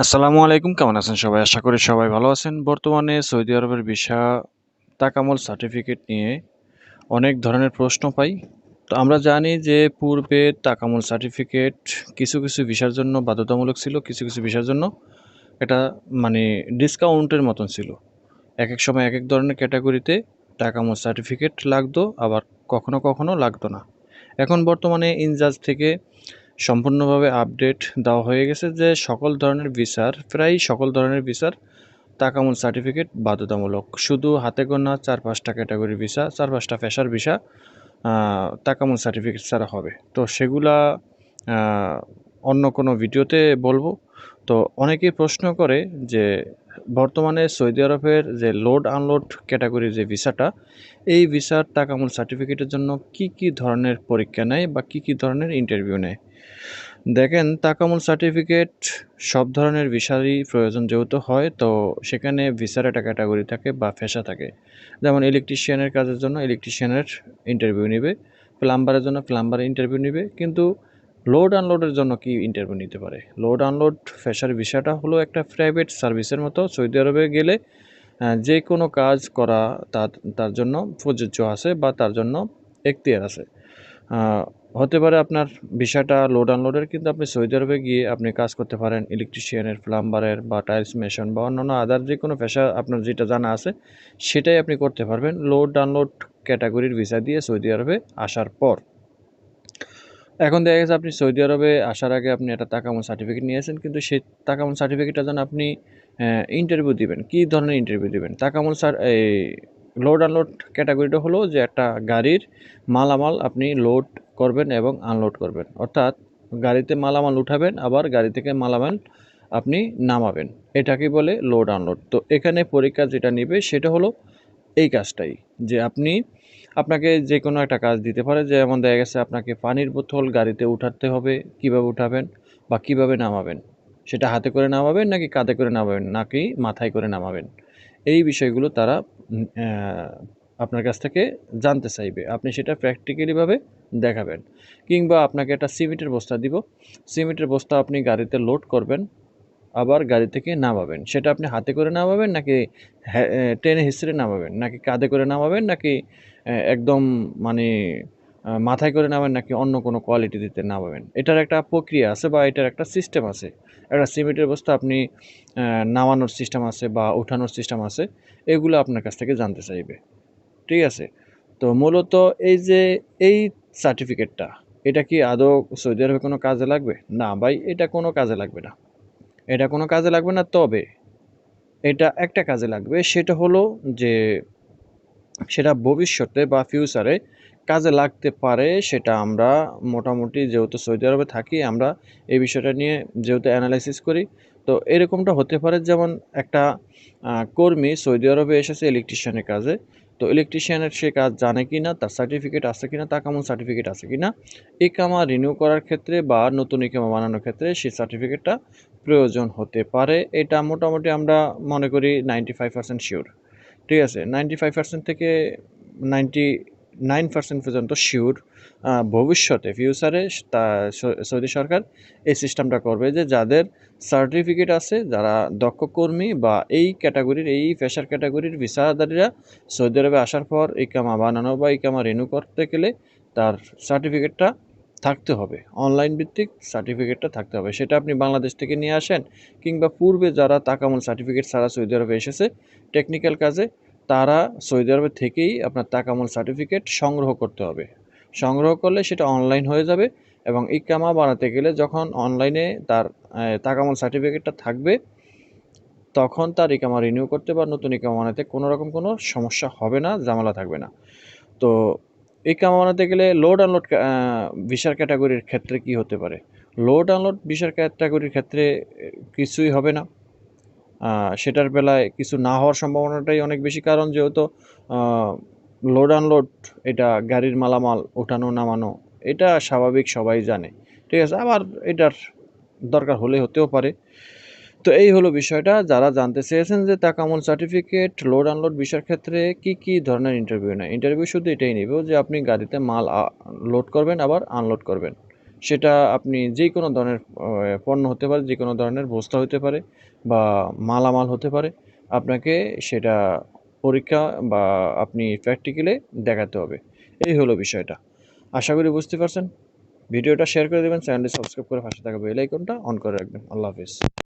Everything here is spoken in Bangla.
আসসালামু আলাইকুম, কেমন আছেন সবাই? আশা করি সবাই ভালো আছেন। বর্তমানে সৌদি আরবের ভিসা তাকামল সার্টিফিকেট নিয়ে অনেক ধরনের প্রশ্ন পাই। তো আমরা জানি যে পূর্বে তাকামল সার্টিফিকেট কিছু কিছু ভিসার জন্য বাধ্যতামূলক ছিল, কিছু কিছু ভিসার জন্য এটা মানে ডিসকাউন্টের মতন ছিল। এক এক সময় এক এক ধরনের ক্যাটাগরিতে তাকামল সার্টিফিকেট লাগতো, আবার কখনো কখনো লাগতো না। এখন বর্তমানে ইনজাজ থেকে সম্পূর্ণভাবে আপডেট দেওয়া হয়ে গেছে যে সকল ধরনের ভিসার প্রায় সকল ধরনের ভিসার তাকামুল সার্টিফিকেট বাধ্যতামূলক। শুধু হাতে গোনা চার পাঁচটা ক্যাটাগরি ভিসা চার পাঁচটা ফেসার ভিসা তাকামুল সার্টিফিকেট ছাড়া হবে। তো সেগুলা অন্য কোনো ভিডিওতে বলব। তো অনেকেই প্রশ্ন করে যে বর্তমানে সৌদি আরবের যে লোড আনলোড ক্যাটাগরি যে ভিসাটা এই ভিসার তাকামুল সার্টিফিকেটের জন্য কি কি ধরনের পরীক্ষা নেয় বা কি কি ধরনের ইন্টারভিউ নেয়? দেখেন, তাকামুল সার্টিফিকেট সব ধরনের ভিসারই প্রয়োজন যেহেতু হয়, তো সেখানে ভিসার একটা ক্যাটাগরি থাকে বা ফেসা থাকে। যেমন ইলেকট্রিশিয়ানের কাজের জন্য ইলেকট্রিশিয়ানের ইন্টারভিউ নেবে, প্লাম্বারের জন্য প্লাম্বারের ইন্টারভিউ নেবে, কিন্তু লোড আনলোডের জন্য কি ইন্টারভিউ নিতে পারে? লোড আনলোড ফেসার ভিসাটা হলো একটা প্রাইভেট সার্ভিসের মতো, সৌদি আরবে গেলে যে কোনো কাজ করা তার তার জন্য প্রযোজ্য আছে বা তার জন্য এখতিয়ার আছে। হতে পারে আপনার বিষয়টা লোড আনলোডের কিন্তু আপনি সৌদি আরবে গিয়ে আপনি কাজ করতে পারেন ইলেকট্রিশিয়ানের প্লাম্বারের বা টাইলস মেশন বা অন্যান্য আদার যে কোনো পেশা আপনার যেটা জানা আছে, সেটাই আপনি করতে পারবেন লোড ডাউনলোড ক্যাটাগরির ভিসা দিয়ে সৌদি আরবে আসার পর। এখন দেখা গেছে আপনি সৌদি আরবে আসার আগে আপনি একটা তাকামন সার্টিফিকেট নিয়েছেন, কিন্তু সেই তাকামন সার্টিফিকেটটা যেন আপনি ইন্টারভিউ দিবেন। কী ধরনের ইন্টারভিউ দিবেন? তাকামন সার এই লোড আনলোড ক্যাটাগরিটা হলো যে একটা গাড়ির মালামাল আপনি লোড করবেন এবং আনলোড করবেন। অর্থাৎ গাড়িতে মালামাল উঠাবেন, আবার গাড়ি থেকে মালামাল আপনি নামাবেন। এটাকে বলে লোড আনলোড তো এখানে পরীক্ষা যেটা নেবে সেটা হলো এই কাজটাই, যে আপনি আপনাকে যে কোনো একটা কাজ দিতে পারে, যেমন দেখা গেছে আপনাকে পানির বোতল গাড়িতে উঠাতে হবে, কীভাবে উঠাবেন বা কীভাবে নামাবেন? সেটা হাতে করে নামাবেন নাকি কাঁধে করে নামাবেন, নাকি মাথায় করে নামাবেন? এই বিষয়গুলো তারা আপনার কাছ থেকে জানতে চাইবে। আপনি সেটা প্র্যাকটিক্যালিভাবে দেখাবেন। কিংবা আপনাকে একটা সিমেন্টের বস্তা দিব। সিমেন্টের বস্তা আপনি গাড়িতে লোড করবেন, আবার গাড়ি থেকে নামাবেন। সেটা আপনি হাতে করে নামাবেন নাকি ট্রেনে হিসেবে নামাবেন? নাকি কাঁধে করে নামাবেন নাকি একদম মানে মাথায় করে নামেন নাকি অন্য কোনো কোয়ালিটি দিতে নামাবেন? এটার একটা প্রক্রিয়া আছে বা এটার একটা সিস্টেম আছে। একটা সিমেন্টের বস্তা আপনি নামানোর সিস্টেম আছে বা উঠানোর সিস্টেম আছে। এগুলো আপনার কাছ থেকে জানতে চাইবে। ঠিক আছে? তো মূলত এই যে, এই সার্টিফিকেটটা এটা কি আদৌ সৌদি আরবে কোনো কাজে লাগবে? না ভাই, এটা কোনো কাজে লাগবে না। এটা কোনো কাজে লাগবে না, তবে এটা একটা কাজে লাগবে, সেটা হলো যে, সেটা ভবিষ্যতে বা ফিউচারে কাজে লাগতে পারে, সেটা আমরা মোটামুটি যেহেতু সৌদি আরবে থাকি, আমরা এই বিষয়টা নিয়ে যেহেতু অ্যানালাইসিস করি, তো এরকমটা হতে পারে, যেমন একটা কর্মী সৌদি আরবে এসেছে ইলেকট্রিশিয়ানের কাজে তো ইলেকট্রিশিয়ানের সে কাজ জানে কি না তার সার্টিফিকেট আছে কি না তা কেমন সার্টিফিকেট আছে কি না ইকামা রিনিউ করার ক্ষেত্রে বা নতুন ইকামা বানানোর ক্ষেত্রে সেই সার্টিফিকেটটা প্রয়োজন হতে পারে। এটা মোটামুটি আমরা মনে করি নাইনটি ফাইভ পার্সেন্ট শিওর ঠিক আছে? নাইনটি ফাইভ পার্সেন্ট থেকে নাইনটি নাইন পার্সেন্ট পর্যন্ত শিওর ভবিষ্যতে ফিউচারে তা সৌদি সরকার এই সিস্টেমটা করবে যে যাদের সার্টিফিকেট আছে, যারা দক্ষ কর্মী বা এই ক্যাটাগরির এই ফেশার ক্যাটাগরির ভিসাদারীরা সৌদি আরবে আসার পর ইকামা বানানো বা ইকামা রিনিউ করতে গেলে তার সার্টিফিকেটটা থাকতে হবে। অনলাইন ভিত্তিক সার্টিফিকেটটা থাকতে হবে। সেটা আপনি বাংলাদেশ থেকে নিয়ে আসেন কিংবা পূর্বে যারা তাকামুল সার্টিফিকেট ছাড়া সৌদি আরবে এসেছে টেকনিক্যাল কাজে তারা সৌদি আরবে থেকেই আপনার তাকামুল সার্টিফিকেট সংগ্রহ করতে হবে। সংগ্রহ করলে সেটা অনলাইন হয়ে যাবে এবং ইকামা বানাতে গেলে যখন অনলাইনে তার তাকামুল সার্টিফিকেটটা থাকবে, তখন তার ইকামা রিনিউ করতে বা নতুন ইকামা বানাতে কোনো রকম কোনো সমস্যা হবে না, ঝামেলা থাকবে না। তো ইকামা বানাতে গেলে লোড আনলোড ভিসার ক্যাটাগরির ক্ষেত্রে কি হতে পারে? লোড আনলোড ভিসার ক্যাটাগরির ক্ষেত্রে কিছুই হবে না। সেটার বেলায় কিছু না হওয়ার সম্ভাবনাটাই অনেক বেশি কারণ যেহেতু লোড আনলোড এটা গাড়ির মালামাল ওঠানো, নামানো, এটা স্বাভাবিক সবাই জানে। ঠিক আছে? আবার এটার দরকার হলে হতেও পারে। তো এই হলো বিষয়টা। যারা জানতে চেয়েছেন যে তাকামল সার্টিফিকেট লোড আনলোড বিষয়ের ক্ষেত্রে কি কি ধরনের ইন্টারভিউ নেয়? ইন্টারভিউ শুধু এটাই নেব যে আপনি গাড়িতে মাল লোড করবেন, আবার আনলোড করবেন। সেটা আপনি যে কোনো ধরনের পণ্য হতে পারে, যে কোনো ধরনের বস্তা হতে পারে বা মালামাল হতে পারে, আপনাকে সেটা পরীক্ষা বা আপনি প্র্যাকটিক্যালে দেখাতে হবে। এই হলো বিষয়টা। আশা করি বুঝতে পারছেন। ভিডিওটা শেয়ার করে দেবেন চ্যানেলটি সাবস্ক্রাইব করে পাশে থাকা বেল আইকনটা অন করে রাখবেন। আল্লাহ হাফিজ।